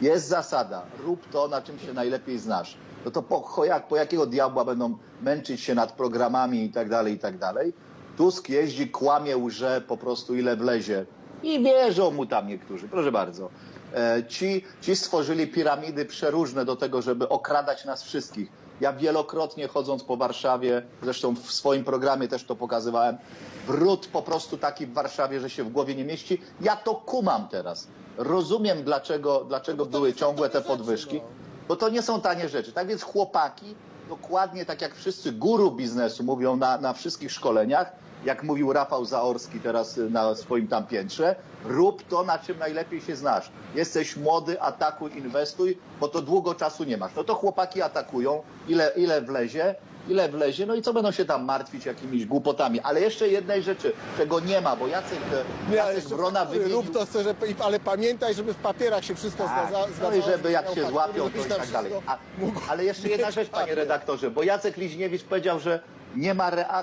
Jest zasada, rób to, na czym się najlepiej znasz. No to po, chojak, po jakiego diabła będą męczyć się nad programami i tak dalej, i tak dalej. Tusk jeździ, kłamie, łże po prostu ile wlezie. I wierzą mu tam niektórzy, proszę bardzo. E, ci, ci stworzyli piramidy przeróżne do tego, żeby okradać nas wszystkich. Ja wielokrotnie chodząc po Warszawie, zresztą w swoim programie też to pokazywałem, brud po prostu taki w Warszawie, że się w głowie nie mieści. Ja to kumam teraz. Rozumiem, dlaczego, dlaczego były ciągłe te podwyżki, bo to nie są tanie rzeczy. Tak więc chłopaki, dokładnie tak jak wszyscy guru biznesu mówią na, na wszystkich szkoleniach, jak mówił Rafał Zaorski teraz y, na swoim tam piętrze, rób to, na czym najlepiej się znasz. Jesteś młody, atakuj, inwestuj, bo to długo czasu nie masz. No to chłopaki atakują, ile, ile wlezie, ile wlezie, no i co będą się tam martwić jakimiś głupotami. Ale jeszcze jednej rzeczy, czego nie ma, bo Jacek, e, Jacek jeszcze Wrona wymienił... rób to, że, ale pamiętaj, żeby w papierach się wszystko Tak, zgadza, no zgadzało. i żeby jak się złapią, to i tak dalej. A, ale jeszcze jedna rzecz, panie redaktorze, bo Jacek Liźniewicz powiedział, że nie ma reakcji.